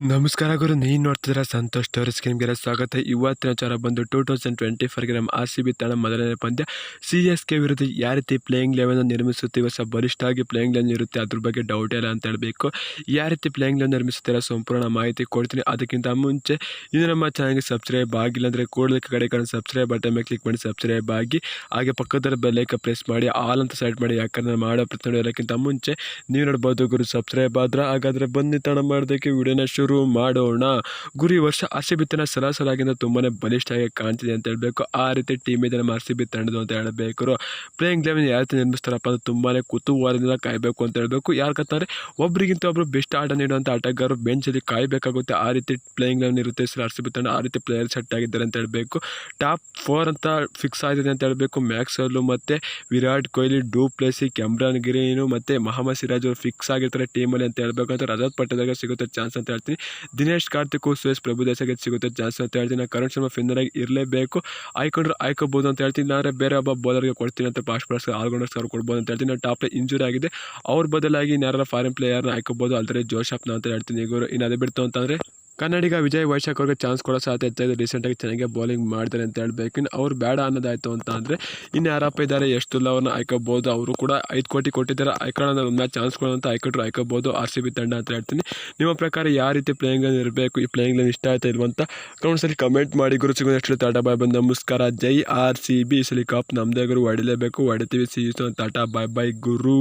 ನಮಸ್ಕಾರ ಗುರು ನೀನು ನೋಡ್ತಿದ್ರೆ ಸಂತೋಷ್ ಟೋರಿಸ್ ಗೇಮ್ಗೆ ಸ್ವಾಗತ. ಇವತ್ತಿನ ಚಾರ ಬಂದು ಟೂ ತೌಸಂಡ್ ಟ್ವೆಂಟಿ ಫೋರ್ಗೆ ನಮ್ಮ ಆರ್ ಸಿ ಬಿ ತಂಡ ಮೊದಲನೇ ಪಂದ್ಯ. ಸಿ ಎಸ್ ಕೆ ವಿರುದ್ಧ ಯಾವ ರೀತಿ ಪ್ಲೇಯಿಂಗ್ ಲೆವೆನ್ ನಿರ್ಮಿಸುತ್ತೀವೋ ಸಹ ಆಗಿ ಪ್ಲೇಯಿಂಗ್ ಲೆವೆನ್ ಇರುತ್ತೆ, ಅದ್ರ ಬಗ್ಗೆ ಡೌಟ್ ಇಲ್ಲ ಅಂತ ಹೇಳಬೇಕು. ಯಾವ ರೀತಿ ಪ್ಲೇಯಿಂಗ್ ಲೆವೆನ್ ನಿರ್ಮಿಸುತ್ತೀರ ಸಂಪೂರ್ಣ ಮಾಹಿತಿ ಕೊಡ್ತೀನಿ. ಅದಕ್ಕಿಂತ ಮುಂಚೆ ಇದು ನಮ್ಮ ಚಾನಲ್ಗೆ ಸಬ್ಸ್ಕ್ರೈಬ್ ಆಗಿಲ್ಲ ಅಂದರೆ ಕೂಡಲೇ ಕಡೆ ಕಡೆ ಸಬ್ಸ್ಕ್ರೈಬ್ ಬಟನ್ ಮೇಲೆ ಕ್ಲಿಕ್ ಮಾಡಿ ಸಬ್ಸ್ಕ್ರೈಬ್ ಆಗಿ, ಹಾಗೆ ಪಕ್ಕದ ಬೆಲ್ಲೈಕ ಪ್ರೆಸ್ ಮಾಡಿ ಆಲ್ ಅಂತ ಸೈಡ್ ಮಾಡಿ, ಯಾಕಂದ್ರೆ ಮಾಡೋ ಪ್ರತಿಯೊಂದು ಎಲ್ಲಕ್ಕಿಂತ ಮುಂಚೆ, ನೀವು ನೋಡ್ಬೋದು ಗುರು ಸಬ್ಸ್ಕ್ರೈಬ್ ಆದ್ರೆ ಹಾಗಾದ್ರೆ ಬನ್ನಿ ತಡ ಮಾಡೋದಕ್ಕೆ ವಿಡಿಯೋನ ಮಾಡೋಣ. ಗುರಿ ವರ್ಷ ಆರ್ ಸಿ ಬಿ ತಂಡ ಸರಾಸರಾಗಿಂದ ತುಂಬಾ ಬಲಿಷ್ಠವಾಗಿ ಕಾಣ್ತಿದೆ ಅಂತ ಹೇಳಬೇಕು. ಆ ರೀತಿ ಟೀಮ್ ಇದೆ ನಮ್ಮ ಆರ್ ಸಿ ಬಿ ತಂಡದು ಅಂತ ಹೇಳಬೇಕು. ಪ್ಲೇಯಿಂಗ್ ಲೆವೆನ್ ಯಾವ ರೀತಿ ನಿರ್ಮಿಸ್ತಾರಪ್ಪ ಅಂದ್ರೆ ತುಂಬಾ ಕುತೂಹಲದಿಂದ ಕಾಯಬೇಕು ಅಂತ ಹೇಳಬೇಕು. ಯಾರು ಕತ್ತಾರೆ ಒಬ್ಬರಿಗಿಂತ ಒಬ್ರು ಬೆಸ್ಟ್ ಆಟ ನೀಡುವಂಥ ಆಟಗಾರರು ಬೆಂಚಲ್ಲಿ ಕಾಯಬೇಕಾಗುತ್ತೆ. ಆ ರೀತಿ ಪ್ಲೇಯಿಂಗ್ ಲೆವೆನ್ ಇರುತ್ತೆ. ಸರ್ ಆರ್ ಸಿ ಬಿ ತಂಡ ಆ ರೀತಿ ಪ್ಲೇಯರ್ ಸೆಟ್ ಆಗಿದ್ದಾರೆ ಅಂತ ಹೇಳಬೇಕು. ಟಾಪ್ ಫೋರ್ ಅಂತ ಫಿಕ್ಸ್ ಆಗಿದೆ ಅಂತ ಹೇಳಬೇಕು. ಮ್ಯಾಕ್ಸಲ್ಲು ಮತ್ತು Virat Kohli du Plessis Cameron Green ಮತ್ತು ಮಹಮ್ಮದ್ ಸಿರಾಜ್ ಅವರು ಫಿಕ್ಸ್ ಆಗಿರ್ತಾರೆ ಟೀಮಲ್ಲಿ ಅಂತ ಹೇಳಬೇಕು. ಅಂತ ರಜತ್ ಪಟ್ಟದಾಗ ಸಿಗುತ್ತೆ ಚಾನ್ಸ್ ಅಂತ ಹೇಳ್ತೀನಿ. ದಿನೇಶ್ ಕಾರ್ತಿಕ್ ಸುರೇಶ್ ಪ್ರಭು ದೇಸಾಯಿಗೆ ಸಿಗುತ್ತೆ ಜಾಸ್ತಿ ಅಂತ ಹೇಳ್ತೀನಿ. ಕರಣ್ ಶರ್ಮಾ ಫಿನ್ನರ್ ಆಗಿ ಇರಲೇಬೇಕು. ಆಯ್ಕೊಂಡ್ರೆ ಆಯ್ಕೋಬೋದು ಅಂತ ಹೇಳ್ತೀನಿ. ನಾನು ಬೇರೆ ಒಬ್ಬ ಬೌಲರ್ಗೆ ಕೊಡ್ತೀನಿ ಅಂತ ಫಾಸ್ಟ್ ಬಾಲರ್ಸ್ ಆಲ್ರೌಂಡರ್ಸ್ ಅವ್ರು ಕೊಡ್ಬೋದು ಅಂತ ಹೇಳ್ತೀನಿ. ಟಾಪ್ ಇಂಜುರಿ ಆಗಿದೆ. ಅವ್ರ ಬದಲಾಗಿ ಇನ್ಯಾರ ಫಾರಿನ್ ಪ್ಲೇಯರ್ನ ಆಯ್ಕೋಬೋದು. ಅಲ್ದ್ರೆ ಜೋಶಪ್ನ ಅಂತ ಹೇಳ್ತೀನಿ. ಈಗ ಇನ್ನು ಅದೇ ಬಿಡ್ತು ಅಂತಂದರೆ ಕನ್ನಡಿಗ ವಿಜಯ್ ವೈಶಾಖ್ ಅವ್ರಿಗೆ ಚಾನ್ಸ್ ಕೊಡೋ ಸಾಧ್ಯತೆ ಇದೆ ರೀಸೆಂಟಾಗಿ ಚೆನ್ನಾಗಿ ಬೌಲಿಂಗ್ ಮಾಡ್ತಾರೆ ಅಂತ ಹೇಳಬೇಕು. ಇನ್ನು ಅವ್ರು ಬೇಡ ಅನ್ನೋದಾಯಿತು ಅಂತ ಅಂದರೆ ಇನ್ನು ಯಾರಪ್ಪ ಇದ್ದಾರೆ? ಎಷ್ಟು ಲವ್ನ ಆಯ್ಕೋಬೋದು ಅವರು ಕೂಡ ಐದು ಕೋಟಿ ಕೊಟ್ಟಿದ್ದಾರೆ. ಆಯ್ಕೊಳ್ಳೋಣ ಒಂದು ಚಾನ್ಸ್ ಕೊಡೋಂತ ಆಯ್ಕೊಟ್ರು ಆಯ್ಕೋಬೋದು ಆರ್ ಸಿ ಬಿ ತಂಡ ಅಂತ ಹೇಳ್ತೀನಿ. ನಿಮ್ಮ ಪ್ರಕಾರ ಯಾವ ರೀತಿ ಪ್ಲೇಯಿಂಗ್ ಅಲ್ಲಿ ಇರಬೇಕು? ಈ ಪ್ಲೇಯಿಂಗ್ ಲೈನ್ ಇಷ್ಟ ಆಯ್ತಾ ಇಲ್ವಂತ ಕಮೆಂಟ್ಸಲ್ಲಿ ಕಮೆಂಟ್ ಮಾಡಿ. ಗುರು ಸಿಗೋದು ಎಷ್ಟು ಟಾಟಾ ಬಾಯ್ ಬಂದು ನಮಸ್ಕಾರ. ಜೈ ಆರ್ ಸಿ ಬಿ ಸಲಿ ಕಪ್ ನಮ್ಮದೇ ಗುರು ಹೊಡಿಲೇಬೇಕು ಹೊಡಿತೀವಿ ಸಿ ಟಾಟಾ ಬಾಯ್ ಬಾಯ್ ಗುರು.